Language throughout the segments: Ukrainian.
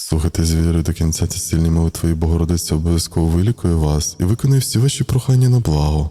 Слухайте з вірою до кінця ці сильні молитви, і Богородиця обов'язково вилікує вас і виконує всі ваші прохання на благо.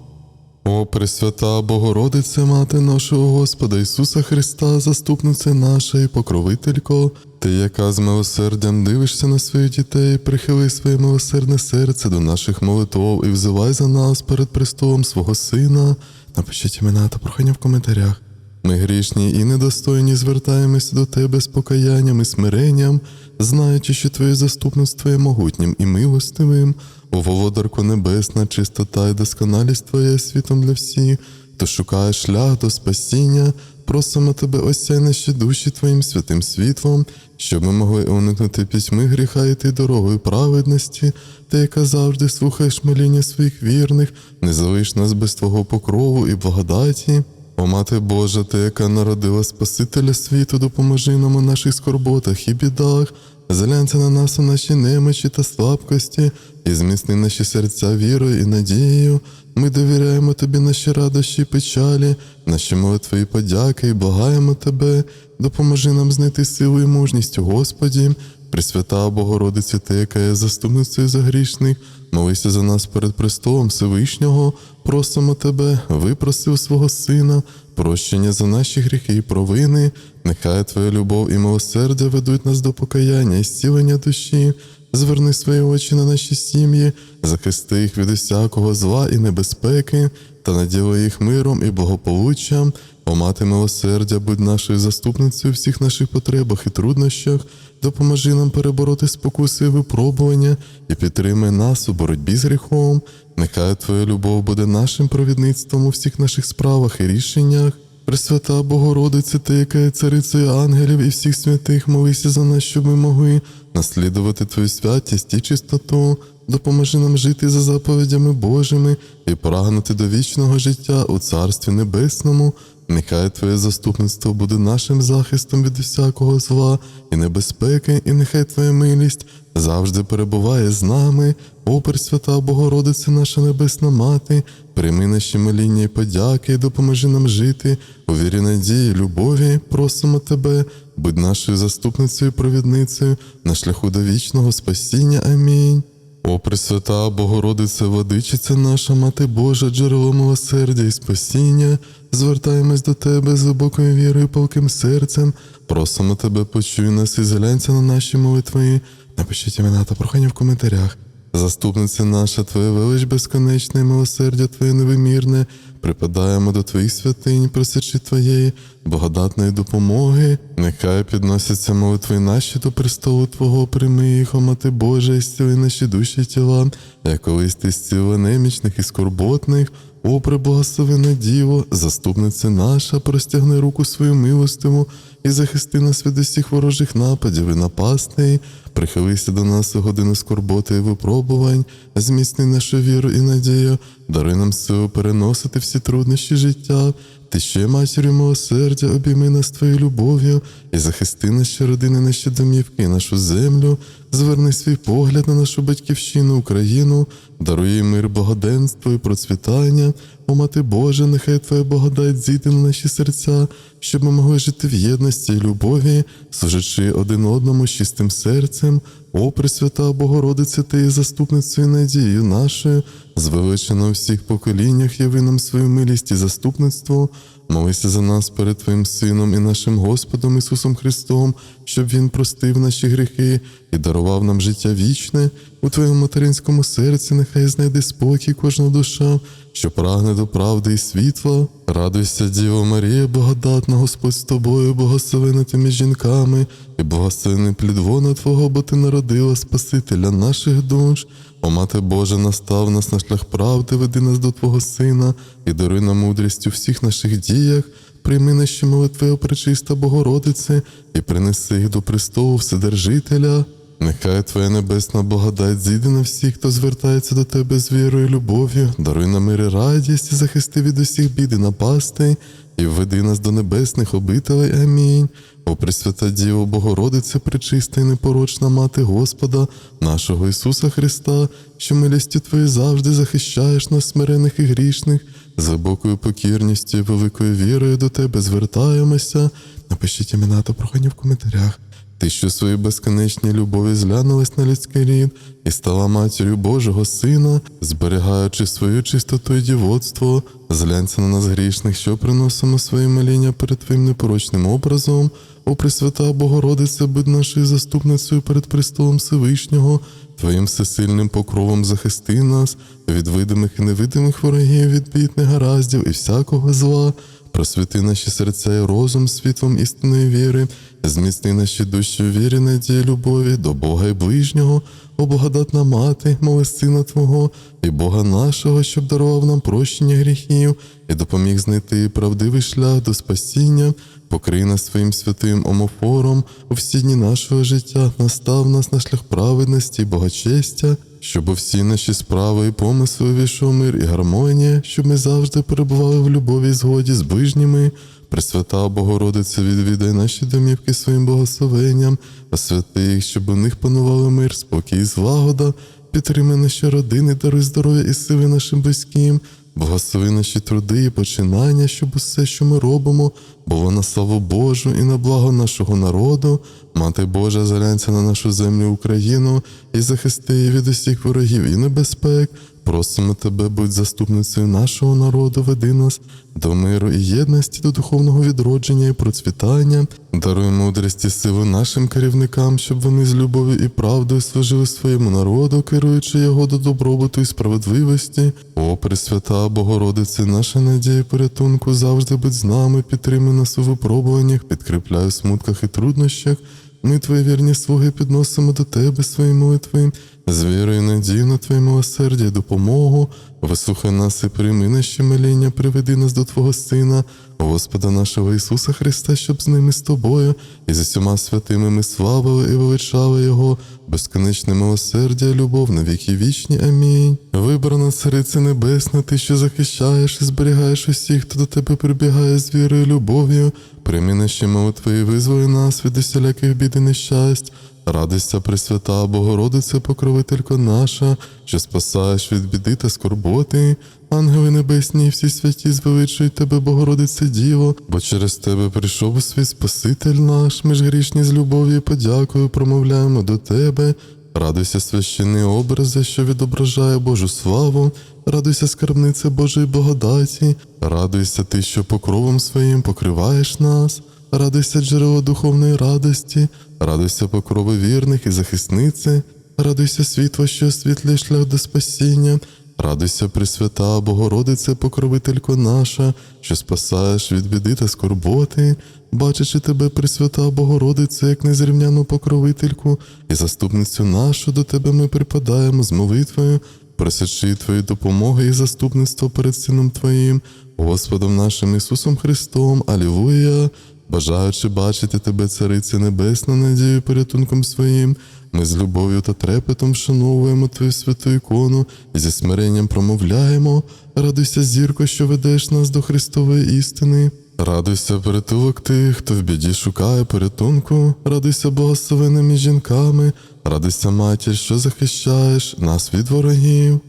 О, Пресвята Богородице, Мати нашого Господа Ісуса Христа, заступниця наша і покровителько, ти, яка з милосердям дивишся на своїх дітей, прихили своє милосердне серце до наших молитов і взивай за нас перед престолом свого Сина. Напишіть імена та прохання в коментарях. Ми грішні і недостойні звертаємося до Тебе з покаянням і смиренням, знаючи, що Твоє заступництво є могутнім і милостивим, о володарко небесна, чистота і досконалість Твоя світом для всіх, то шукає шлях до спасіння, просимо Тебе, осяй наші душі Твоїм святим світлом, щоб ми могли уникнути пітьми гріха і йти дорогою праведності, ти, яка завжди слухаєш моління своїх вірних, не залиш нас без Твого покрову і благодаті. О мати Божа, ти, яка народила Спасителя світу, допоможи нам у наших скорботах і бідах, зглянься на нас у наші немочі та слабкості, і зміцни наші серця вірою і надією. Ми довіряємо тобі наші радощі і печалі, наші молитви і подяки, і благаємо тебе, допоможи нам знайти силу і мужність Господі. Пресвята Богородиці, ти, яка є заступницею за грішних, молися за нас перед престолом Всевишнього, просимо тебе, випроси у свого Сина, прощення за наші гріхи і провини, нехай Твоя любов і милосердя ведуть нас до покаяння і зцілення душі. Зверни свої очі на наші сім'ї, захисти їх від усякого зла і небезпеки, та наділи їх миром і благополуччям. О мати милосердя, будь нашою заступницею у всіх наших потребах і труднощах, допоможи нам перебороти спокуси і випробування і підтримай нас у боротьбі з гріхом. Нехай Твоя любов буде нашим провідництвом у всіх наших справах і рішеннях. Пресвята Богородице, ти, яка є царицею ангелів і всіх святих, молися за нас, щоб ми могли наслідувати Твою святість і чистоту. Допоможи нам жити за заповідями Божими і прагнути до вічного життя у Царстві Небесному. Нехай Твоє заступництво буде нашим захистом від усякого зла і небезпеки, і нехай Твоя милість завжди перебуває з нами. О, Пресвята Богородице, наша небесна мати, прийми наші моління і подяки, і допоможи нам жити у вірі надії, любові, просимо Тебе, будь нашою заступницею і провідницею на шляху до вічного спасіння. Амінь. О, Пресвята Богородице, Водичице наша, Мати Божа, джерело милосердя і спасіння, звертаємось до Тебе з глибокою вірою, палким серцем, просимо Тебе, почуй нас і зглянься на наші молитви. Напишіть імена та прохання в коментарях. Заступниця наша, Твоя велич безконечна і милосердя Твоє невимірне, припадаємо до Твоїх святинь, просячи Твоєї благодатної допомоги. Нехай підносяться молитви наші до престолу Твого, прийми їх, о Мати Божа, і зціли наші душі тіла, як колись ти зцілила немічних і скорботних. О, преблагословена Діво, заступниця наша, простягни руку свою милостиву і захисти нас від усіх ворожих нападів і напастей. Прихилися до нас у годину скорботи і випробувань, зміцни нашу віру і надію, дари нам силу переносити всі труднощі життя. Ти ще матір'ю мого сердя, обійми нас твоєю любов'ю і захисти наші родини, наші домівки, нашу землю, зверни свій погляд на нашу батьківщину, Україну, даруй мир, благоденство і процвітання. О, мати Божа, нехай Твоя благодать зійде на наші серця, щоб ми могли жити в єдності і любові, служачи один одному чистим серцем. О, Пресвята Богородице, Ти є заступницею і надією нашою, звеличена у всіх поколіннях, яви нам свою милість і заступництво. Молися за нас перед Твоїм Сином і нашим Господом Ісусом Христом, щоб Він простив наші гріхи і дарував нам життя вічне. У Твоєму материнському серці нехай знайде спокій кожна душа, що прагне до правди і світла. Радуйся, Діво Марія, благодатна Господь з тобою, благословена ти між жінками, і благословений плід вона Твого, бо ти народила Спасителя наших душ. О, Мати Божа, настав нас на шлях правди, веди нас до Твого Сина і даруй нам мудрість у всіх наших діях. Прийми наші молитви, о пречиста Богородице, і принеси їх до престолу Вседержителя. Нехай Твоя небесна благодать зійде на всіх, хто звертається до Тебе з вірою і любов'ю, даруй нам мир і радість і захисти від усіх бід і напастей, і введи нас до небесних обителей. Амінь. О Пресвята Діво, Богородице, пречиста і непорочна Мати Господа, нашого Ісуса Христа, що милістю Твоєю завжди захищаєш нас, смирених і грішних, з глибокою покірністю і великою вірою до Тебе звертаємося. Напишіть імена та прохання в коментарях. Ти, що своїй безконечній любові зглянулась на людський рід і стала матір'ю Божого Сина, зберігаючи свою чистоту і дівоцтво, зглянься на нас грішних, що приносимо свої моління перед Твоїм непорочним образом. О Пресвята Богородиця, будь нашою заступницею перед престолом Всевишнього, Твоїм всесильним покровом захисти нас від видимих і невидимих ворогів, від бід негараздів і всякого зла. Просвіти наші серця і розум світлом істинної віри, зміцни наші душі у вірі, надії, любові до Бога і ближнього, о благодатна мати, моли Сина Твого і Бога нашого, щоб дарував нам прощення гріхів і допоміг знайти правдивий шлях до спасіння, покрий нас своїм святим омофором у всі дні нашого життя, настав нас на шлях праведності і богочестя, щоб у всі наші справи і помисли увійшов мир і гармонія, щоб ми завжди перебували в любові і згоді з ближніми. Пресвята Богородиця, відвідай наші домівки своїм благословенням, освяти їх, щоб у них панували мир, спокій і злагода, підтримай наші родини, даруй здоров'я і сили нашим близьким, благослови наші труди і починання, щоб усе, що ми робимо, було на славу Божу і на благо нашого народу. Мати Божа, зглянься на нашу землю Україну і захисти її від усіх ворогів і небезпек. Просимо тебе, будь заступницею нашого народу, веди нас до миру і єдності, до духовного відродження і процвітання. Даруй мудрість і силу нашим керівникам, щоб вони з любов'ю і правдою служили своєму народу, керуючи його до добробуту і справедливості. О, Пресвята Богородице, наша надія порятунку, завжди будь з нами, підтримуй нас у випробуваннях, підкріпляй у смутках і труднощах. Ми, твої вірні слуги, підносимо до тебе свої молитви, з вірою надію на Твоє милосердя і допомогу. Вислухай нас і прийми наші моління, приведи нас до Твого Сина, Господа нашого Ісуса Христа, щоб з ними з тобою і з усіма святими ми славили і величали Його, безконечне милосердя, любов на віки вічні. Амінь. Вибрана Цариця Небесна, ти, що захищаєш і зберігаєш усіх, хто до тебе прибігає з вірою любов'ю. Прийми наші молитви і визволи нас від усіляких бід і нещасть. Радуйся, Пресвята Богородице, покровителько наша, що спасаєш від біди та скорботи. Ангели небесні, і всі святі звеличують тебе, Богородице Діво, бо через тебе прийшов у світ Спаситель наш. Ми ж грішні з любов'ю подякою промовляємо до тебе. Радуйся, священний образе, що відображає Божу славу. Радуйся, скарбнице Божої благодаті, радуйся ти, що покровом своїм покриваєш нас. Радуйся, джерело духовної радості, радуйся покрови вірних і захисниці, радуйся світло, що освітлює шлях до спасіння, радуйся, Пресвята, Богородице, покровителько наша, що спасаєш від біди та скорботи, бачачи тебе, Пресвята Богородице, як незрівняну покровительку і заступницю нашу, до тебе ми припадаємо з молитвою, просячи Твої допомоги і заступництво перед Сином Твоїм, Господом нашим Ісусом Христом, Алілуя. Бажаючи бачити тебе, Цариця Небесна, надією порятунком своїм, ми з любов'ю та трепетом вшановуємо Твою святу ікону і зі смиренням промовляємо. Радуйся, зірко, що ведеш нас до Христової істини. Радуйся, порятунок тих, хто в біді шукає порятунку, радуйся благословеними жінками, радуйся, матір, що захищаєш нас від ворогів.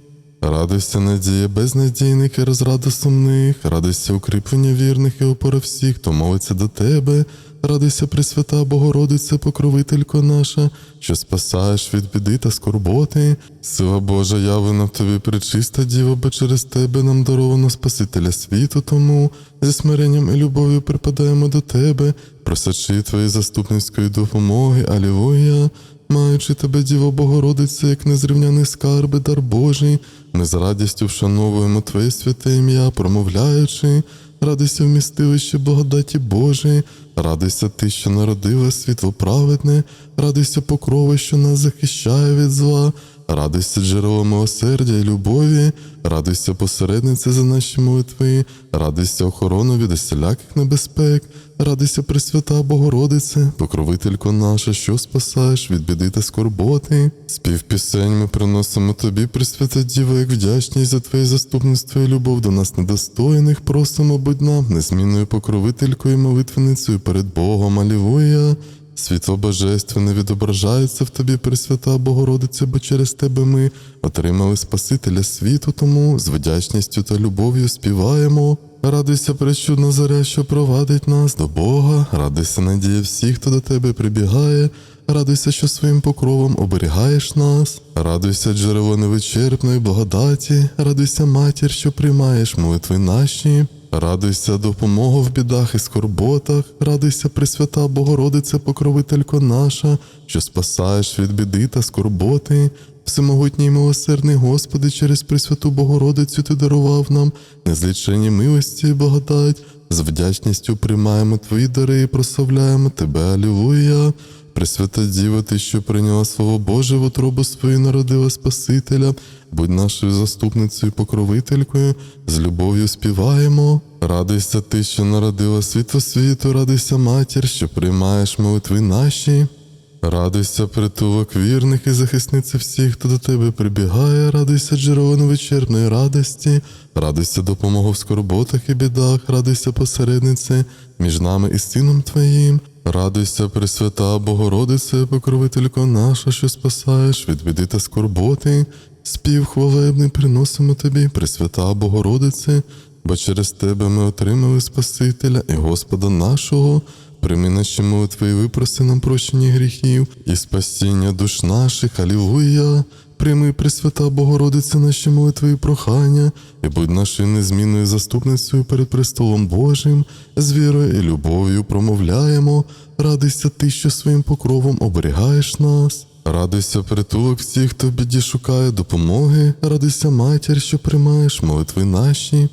Радуйся, надія безнадійних і розрада сумних, радуйся укріплення вірних і опора всіх, хто молиться до тебе. Радуйся, Пресвята Богородице, покровителько наша, що спасаєш від біди та скорботи. Сила Божа явлена в тобі пречиста діва, бо через тебе нам даровано Спасителя світу, тому зі смиренням і любов'ю припадаємо до тебе, просячи твої заступницької допомоги, Алілуя. Маючи тебе, Діво Богородице, як незрівняний скарб і дар Божий, ми з радістю вшановуємо Твоє святе ім'я, промовляючи, радуйся вмістилище благодаті Божої, радуйся ти, що народила світло праведне, радуйся покрови, що нас захищає від зла, радуйся джерело милосердя і любові, радуйся посереднице за наші молитви, радуйся охорону від усіляких небезпек, радуйся Пресвята Богородице, покровителько наша, що спасаєш від біди та скорботи. Спів пісень ми приносимо тобі, Пресвята Діва, як вдячність за твоє заступництво і любов до нас недостойних, просимо, будь нам, незмінною покровителькою молитвеницею перед Богом, Алілуя. Світло Божественне відображається в тобі, Пресвята Богородиця, бо через тебе ми отримали Спасителя світу, тому з вдячністю та любов'ю співаємо. Радуйся, пречудна зоря, що провадить нас до Бога, радуйся, надія всіх, хто до тебе прибігає. Радуйся, що своїм покровом оберігаєш нас, радуйся, джерело невичерпної благодаті, радуйся, матір, що приймаєш молитви наші, радуйся, допомогу в бідах і скорботах, радуйся, Пресвята Богородице, покровителько наша, що спасаєш від біди та скорботи. Всемогутній і милосердний Господи, через Пресвяту Богородицю Ти дарував нам незлічені милості і благодать. З вдячністю приймаємо Твої дари і прославляємо Тебе, Алілуя. Пресвята Діва, Ти, що прийняла Слово Боже в утробу свою народила Спасителя, будь нашою заступницею покровителькою, з любов'ю співаємо. Радуйся ти, що народила світло світу, радуйся, матір, що приймаєш молитви наші. Радуйся, притулок вірних і захисниця всіх, хто до тебе прибігає, радуйся, джерело невичерпної радості, радуйся допомогу в скорботах і бідах, радуйся, посереднице між нами і сином Твоїм. Радуйся, Пресвята Богородице, покровителько наша, що спасаєш від біди та скорботи. Спів хвалебний приносимо тобі, Пресвята Богородице, бо через тебе ми отримали Спасителя і Господа нашого. Прийми наші молитви випроси нам прощення гріхів і спасіння душ наших. Алілуя! Прийми, Пресвята Богородице, наші молитви і прохання, і будь нашою незмінною заступницею перед престолом Божим, з вірою і любов'ю промовляємо. Радуйся ти, що своїм покровом оберігаєш нас. Радуйся, притулок всіх, хто в біді шукає допомоги, радуйся, матір, що приймаєш молитви наші.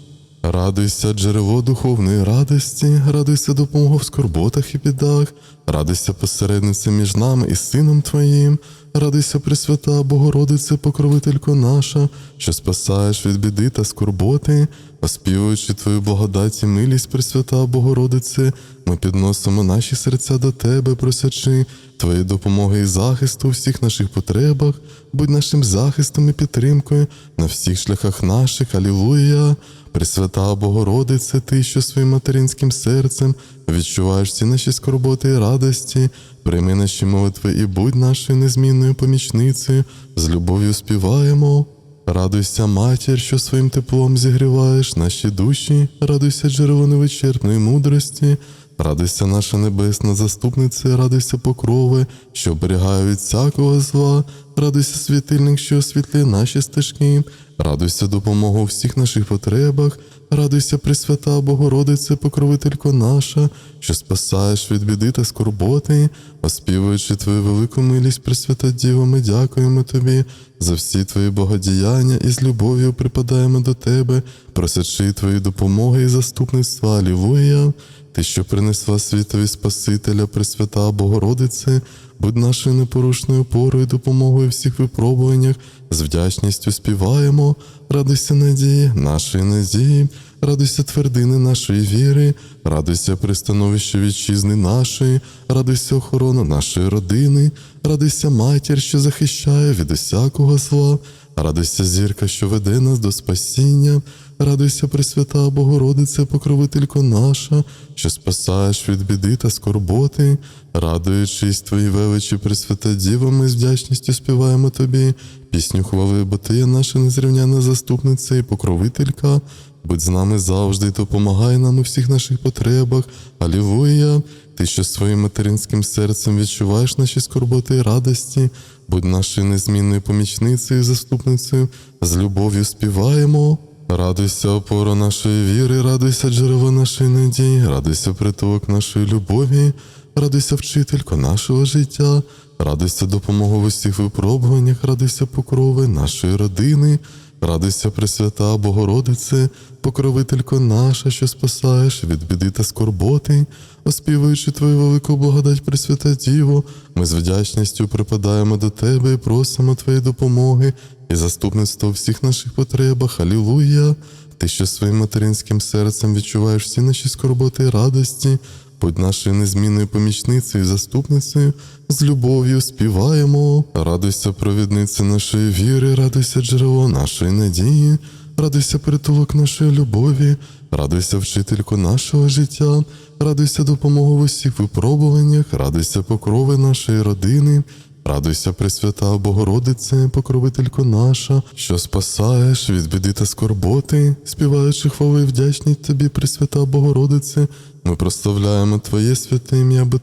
Радуйся, джерело духовної радості, радуйся допомогу в скорботах і бідах, радуйся посередниця між нами і сином Твоїм, радуйся, Пресвята Богородице, покровителько наша, що спасаєш від біди та скорботи, оспівуючи Твою благодать і милість, Пресвята Богородице, ми підносимо наші серця до Тебе, просячи Твої допомоги і захисту у всіх наших потребах, будь нашим захистом і підтримкою на всіх шляхах наших. Алілуя! Пресвята Богородице, Ти, що своїм материнським серцем відчуваєш всі наші скорботи і радості, прийми наші молитви і будь нашою незмінною помічницею, з любов'ю співаємо. Радуйся, матір, що своїм теплом зігріваєш наші душі, радуйся, джерело невичерпної мудрості, радуйся, наша небесна заступниця, радуйся, покрови, що оберігає від всякого зла, радуйся, світильник, що освітлює наші стежки, радуйся допомогу у всіх наших потребах, радуйся, Пресвята Богородице, покровителько наша, що спасаєш від біди та скорботи, оспівуючи Твою велику милість, Пресвята Діво, ми дякуємо Тобі за всі Твої богодіяння і з любов'ю припадаємо до Тебе, просячи Твої допомоги і заступництва, Алілуя. Ти, що принесла світові Спасителя, Пресвята Богородице, будь нашою непорушною опорою, допомогою всіх випробуваннях, з вдячністю співаємо, радуйся надії, нашої надії, радуйся твердини нашої віри, радуйся пристановище вітчизни нашої, радуйся охорона нашої родини, радуйся матір, що захищає від усякого зла, радуйся зірка, що веде нас до спасіння. Радуйся, Пресвята Богородице, покровителько наша, що спасаєш від біди та скорботи, радуючись Твої величі, Пресвята Діва, ми з вдячністю співаємо Тобі, пісню хвали, бо Ти є наша незрівняна заступниця і покровителька. Будь з нами завжди допомагай нам у всіх наших потребах. Алілуя! Ти, що своїм материнським серцем відчуваєш наші скорботи і радості, будь нашою незмінною помічницею і заступницею, з любов'ю співаємо. Радуйся, опора нашої віри, радуйся, джерело нашої надії, радуйся, притулок нашої любові, радуйся, вчителько нашого життя, радуйся допомогу в усіх випробуваннях, радуйся покрови нашої родини, радуйся, Пресвята Богородице, покровителько наша, що спасаєш від біди та скорботи, оспівуючи Твою велику благодать, Пресвята Діво, ми з вдячністю припадаємо до Тебе і просимо Твоєї допомоги і заступництво у всіх наших потребах. Алілуя! Ти, що своїм материнським серцем відчуваєш всі наші скорботи і радості, будь нашою незмінною помічницею і заступницею, з любов'ю співаємо. Радуйся, провідниця нашої віри, радуйся, джерело нашої надії, радуйся, притулок нашої любові, радуйся, вчителько нашого життя, радуйся допомога в усіх випробуваннях, радуйся покрови нашої родини. Радуйся, Пресвята Богородице, покровителько наша, що спасаєш від біди та скорботи, співаючи хвали, вдячність тобі, Пресвята Богородице, ми прославляємо Твоє святе ім'я, бо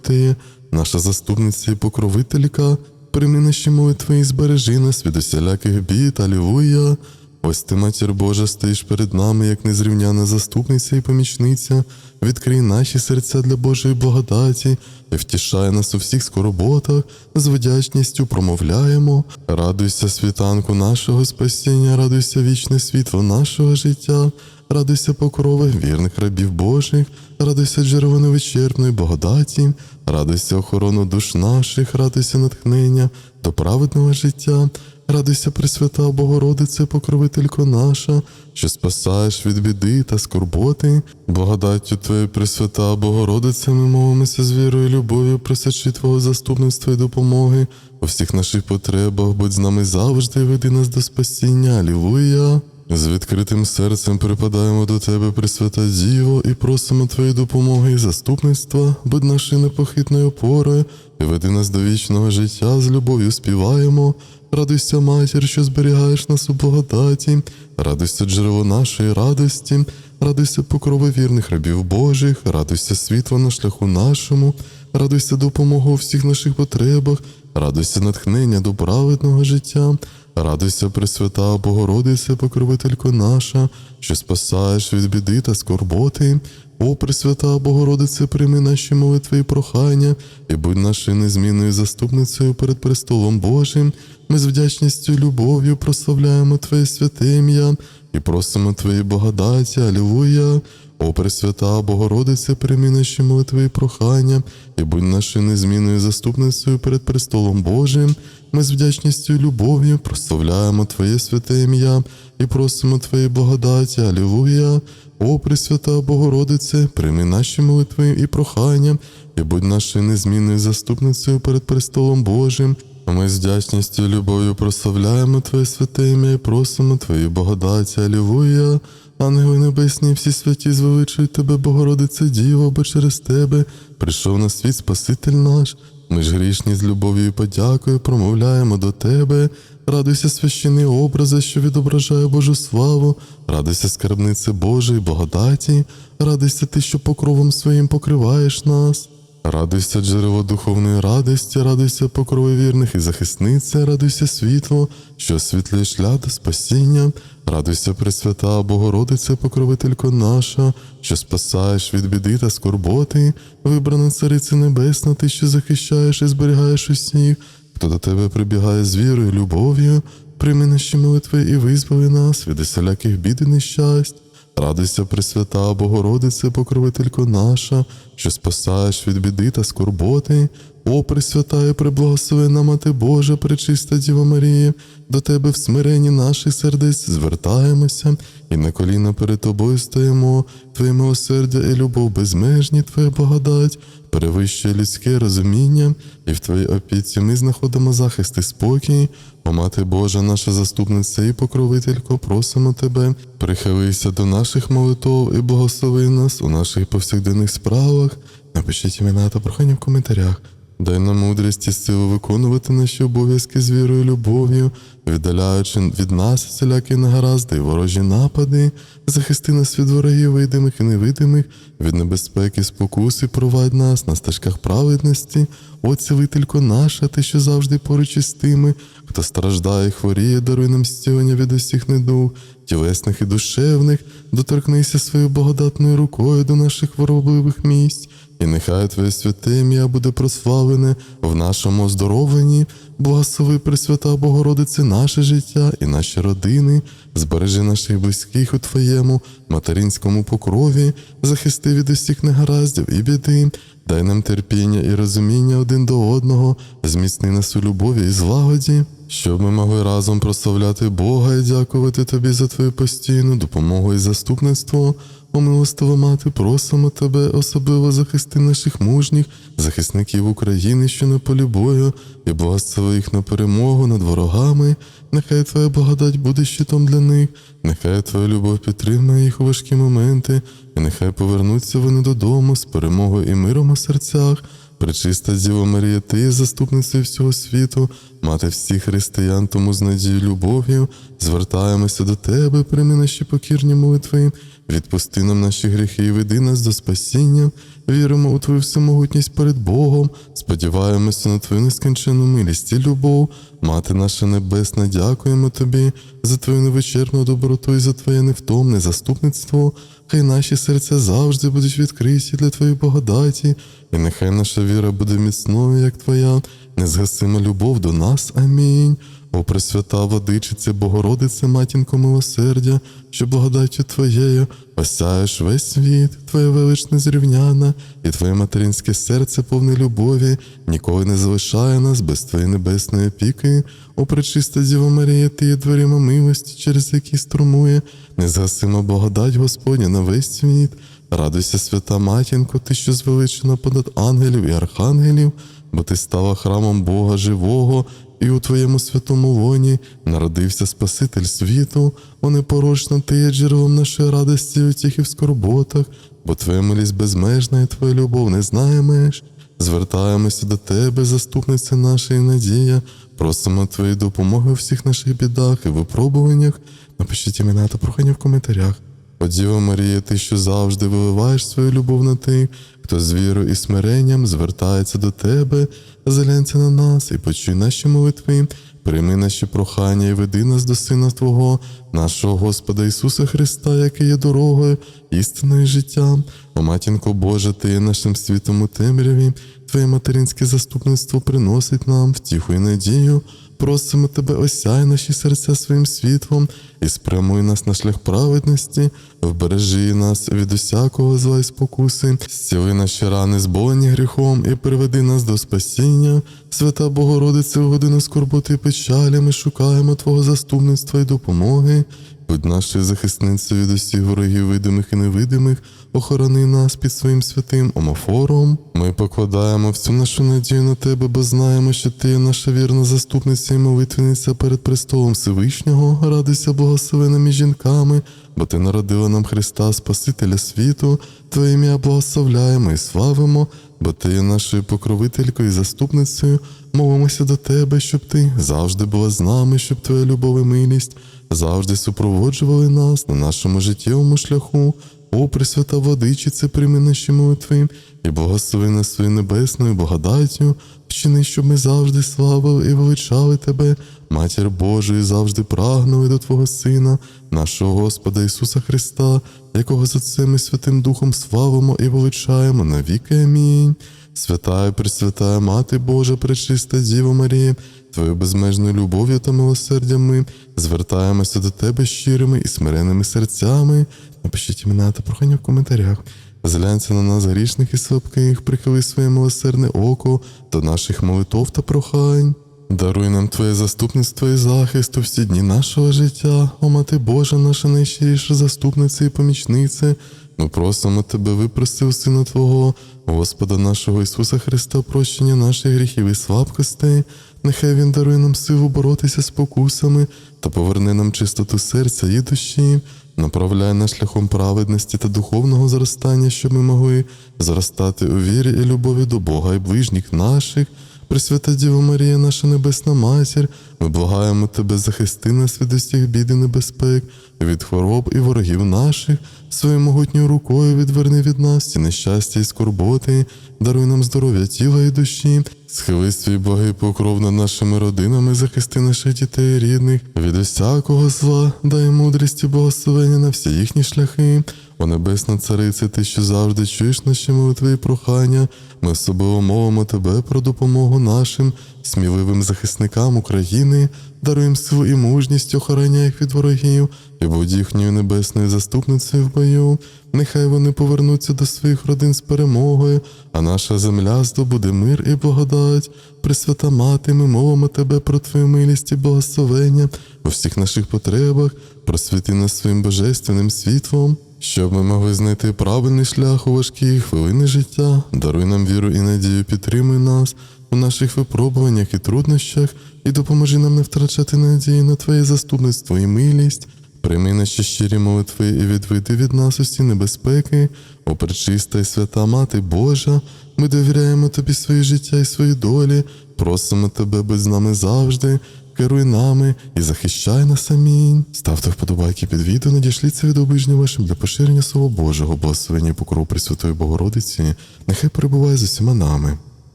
наша заступниця і покровителька. Прийми наші молитви і збережи нас від усіляких бід, алілуя. Ось ти, матір Божа, стоїш перед нами, як незрівняна заступниця і помічниця. Відкрий наші серця для Божої благодаті. І втішай нас у всіх скорботах, з вдячністю промовляємо. Радуйся, світанку нашого спасіння, радуйся вічне світло нашого життя, радуйся покрови вірних рабів Божих, радуйся джерело невичерпної благодаті, радуйся охорону душ наших, радуйся натхнення до праведного життя. Радуйся, Пресвята Богородице, покровителько наша, що спасаєш від біди та скорботи, благодаттю Твоєю, Пресвята Богородице, ми мовимося з вірою і любов'ю, просячи Твого заступництва і допомоги у всіх наших потребах, будь з нами завжди, і веди нас до спасіння. Алілуя! З відкритим серцем припадаємо до Тебе, Пресвята Діво, і просимо Твоєї допомоги і заступництва, будь нашою непохитною опорою, і веди нас до вічного життя, з любов'ю співаємо. Радуйся, матір, що зберігаєш нас у благодаті, радуйся, джерело нашої радості, радуйся, покрови вірних рабів Божих, радуйся світло на шляху нашому, радуйся допомогу у всіх наших потребах, радуйся натхнення до праведного життя. Радуйся, Пресвята Богородице, покровителько наша, що спасаєш від біди та скорботи. О, Пресвята Богородице, прийми наші молитви і прохання, і будь нашою незмінною заступницею перед престолом Божим. Ми з вдячністю і любов'ю прославляємо Твоє святе ім'я і просимо Твої благодаті. Алілуя! О, Пресвята Богородице, прийми наші молитви і прохання, і будь нашою незмінною заступницею перед престолом Божим. Ми з вдячністю і любов'ю прославляємо Твоє святе ім'я і просимо Твої благодаті. Алілуя! О, Пресвята Богородице, прийми наші молитви і прохання, і будь нашою незмінною заступницею перед престолом Божим. Ми з вдячністю і любов'ю прославляємо Твоє святе ім'я і просимо Твої благодаті. Алілуя! Ангели небесні, всі святі звеличують Тебе, Богородице Діво, бо через Тебе прийшов на світ Спаситель наш. Ми ж грішні з любов'ю і подякою промовляємо до Тебе. Радуйся, священий образе, що відображає Божу славу, радуйся, скарбнице Божої благодаті, радуйся ти, що покровом своїм покриваєш нас. Радуйся, джерело духовної радості, радуйся, покрови вірних і захисниця, радуйся світло, що освітлює шлях до спасіння, радуйся, Пресвята Богородице, покровителько наша, що спасаєш від біди та скорботи, вибрана Царице Небесна, ти, що захищаєш і зберігаєш усіх, хто до тебе прибігає з вірою любов'ю, прийми наші молитви і визволи нас від усіляких бід і нещасть. Радуйся, Пресвята Богородице, покровителько наша, що спасаєш від біди та скорботи. О, Пресвята і преблагословена Мати Божа, пречиста Діва Марія, до Тебе в смиренні наших сердець звертаємося і на коліна перед Тобою стоїмо, Твоє милосердя і любов безмежні, Твоя благодать, перевищує людське розуміння, і в Твоїй опіці ми знаходимо захист і спокій. О, Мати Божа, наша заступниця і покровителько, просимо Тебе, прихилися до наших молитов і благослови нас у наших повсякденних справах. Напишіть імена та прохання в коментарях. Дай нам мудрість і силу виконувати наші обов'язки з вірою і любов'ю, віддаляючи від нас всілякі негаразди і ворожі напади, захисти нас від ворогів видимих і невидимих, від небезпеки, спокуси, провадь нас на стежках праведності, О, цілителько наша, ти, що завжди поруч із тими, хто страждає, і хворіє, даруй нам зцілення від усіх недуг, тілесних і душевних, доторкнися своєю благодатною рукою до наших хворобливих місць. І нехай Твоє святе ім'я буде прославлене в нашому оздоровленні, благослови Пресвята Богородице наше життя і наші родини, збережи наших близьких у Твоєму материнському покрові, захисти від усіх негараздів і біди, дай нам терпіння і розуміння один до одного, зміцни нас у любові і злагоді, щоб ми могли разом прославляти Бога і дякувати Тобі за Твою постійну допомогу і заступництво. О, милостива мати, просимо тебе, особливо захисти наших мужніх, захисників України, що на полі бою, і благослови їх на перемогу над ворогами. Нехай Твоя благодать буде щитом для них, нехай Твоя любов підтримує їх у важкі моменти, і нехай повернуться вони додому з перемогою і миром у серцях. Пречиста Діва Марія, ти заступницею всього світу, мати всіх християн, тому з надією любов'ю звертаємося до тебе, прийми наші покірні молитви, відпусти нам наші гріхи і веди нас до спасіння. Віримо у Твою всемогутність перед Богом, сподіваємося на Твою нескінченну милість і любов. Мати наша небесна, дякуємо Тобі за Твою невичерпну доброту і за Твоє невтомне заступництво. Хай наші серця завжди будуть відкриті для Твоєї благодаті, і нехай наша віра буде міцною, як Твоя, незгасима любов до нас. Амінь. О, Пресвята Владичице, Богородице, матінко милосердя, що благодаттю Твоєю осяєш весь світ, Твоя велична зрівняна, і Твоє материнське серце повне любові, ніколи не залишає нас без Твоєї небесної опіки. О, пречиста Діва Марія, Ти є дверима милості, через які струмує, незгасима благодать Господня на весь світ. Радуйся, свята матінко, ти, що звеличена понад ангелів і архангелів, бо ти стала храмом Бога живого, і у твоєму святому лоні народився Спаситель світу, о непорочна ти є джерелом нашої радості у тих і в скорботах, бо твоя милість безмежна і твоя любов не знає меж. Звертаємося до тебе, заступниця наша і надія, просимо твоєї допомоги у всіх наших бідах і випробуваннях. Напишіть імена та прохання в коментарях. О Діво Марія, ти, що завжди виливаєш свою любов на тих, хто з вірою і смиренням звертається до тебе, зглянься на нас і почуй наші молитви, прийми наші прохання і веди нас до Сина Твого, нашого Господа Ісуса Христа, який є дорогою, істиною життям. О матінко Божа, ти є нашим світом у темряві, Твоє материнське заступництво приносить нам втіху і надію. Просимо тебе, осяй наші серця своїм світлом і спрямуй нас на шлях праведності, вбережи нас від усякого зла і спокуси, зціли наші рани, зболені гріхом, і приведи нас до спасіння. Свята Богородице, в годину скорботи і печалі, ми шукаємо Твого заступництва і допомоги. Будь нашою захисницею від усіх ворогів видимих і невидимих, охорони нас під своїм святим омофором. Ми покладаємо всю нашу надію на тебе, бо знаємо, що ти є наша вірна заступниця і молитвениця перед престолом Всевишнього. Радуйся благословеними жінками, бо ти народила нам Христа, Спасителя світу, Твоє ім'я благословляємо і славимо, бо ти є нашою покровителькою і заступницею. Молимося до тебе, щоб ти завжди була з нами, щоб твоя любов і милість завжди супроводжували нас на нашому життєвому шляху. О, Пресвята Владичице, прийми наші молитви і благослови нас своєю небесною благодаттю, вчини, щоб ми завжди славили і величали Тебе, Матір Божою, і завжди прагнули до Твого Сина, нашого Господа Ісуса Христа, якого за Отцем і Святим Духом славимо і величаємо навіки. Амінь. Свята і Пресвятая Мати Божа, пречиста Діва Марія, Твою безмежною любов'ю та милосердям ми звертаємося до Тебе щирими і смиренними серцями. Напишіть імена та прохання в коментарях. Зглянься на нас грішних і слабких, прихили своє милосердне око до наших молитов та прохань. Даруй нам Твоє заступництво і захист у всі дні нашого життя, о Мати Божа, наша найщиріша заступниця і помічниця. Ми просимо Тебе, випроси у Сина Твого, Господа нашого Ісуса Христа, прощення наших гріхів і слабкостей. Нехай Він дарує нам силу боротися з покусами та поверне нам чистоту серця і душі, направляє нас шляхом праведності та духовного зростання, щоб ми могли зростати у вірі і любові до Бога і ближніх наших. Пресвята Діва Марія, наша небесна матір, ми благаємо Тебе, захисти нас від усіх бід і небезпек, від хвороб і ворогів наших, своєю могутньою рукою відверни від нас ці нещастя і скорботи, даруй нам здоров'я тіла і душі, схили свій благий покров над нашими родинами, захисти наших дітей і рідних, від усякого зла, дай мудрість і благословення на всі їхні шляхи. О Небесна Царице, Ти, що завжди чуєш наші молитви і прохання, ми особливо мовимо Тебе про допомогу нашим сміливим захисникам України, даруємо силу і мужність, охороняй їх від ворогів, і будь їхньою небесною заступницею в бою. Нехай вони повернуться до своїх родин з перемогою, а наша земля здобуде мир і благодать. Пресвята Мати, ми мовимо Тебе про Твою милість і благословення у всіх наших потребах, просвіти нас своїм божественним світлом. Щоб ми могли знайти правильний шлях у важкі хвилини життя, даруй нам віру і надію, підтримуй нас у наших випробуваннях і труднощах, і допоможи нам не втрачати надії на Твоє заступництво і милість. Прийми наші щирі молитви і відведи від нас усі небезпеки, о пречиста і свята Мати Божа, ми довіряємо тобі своє життя і свої долі, просимо тебе будь з нами завжди, керуй нами і захищай нас. Амінь. Ставте вподобайки під відео, надішліться від обижня вашим для поширення Слова Божого, благословення і покрову Пресвятої Богородиці, нехай перебуває з усіма нами.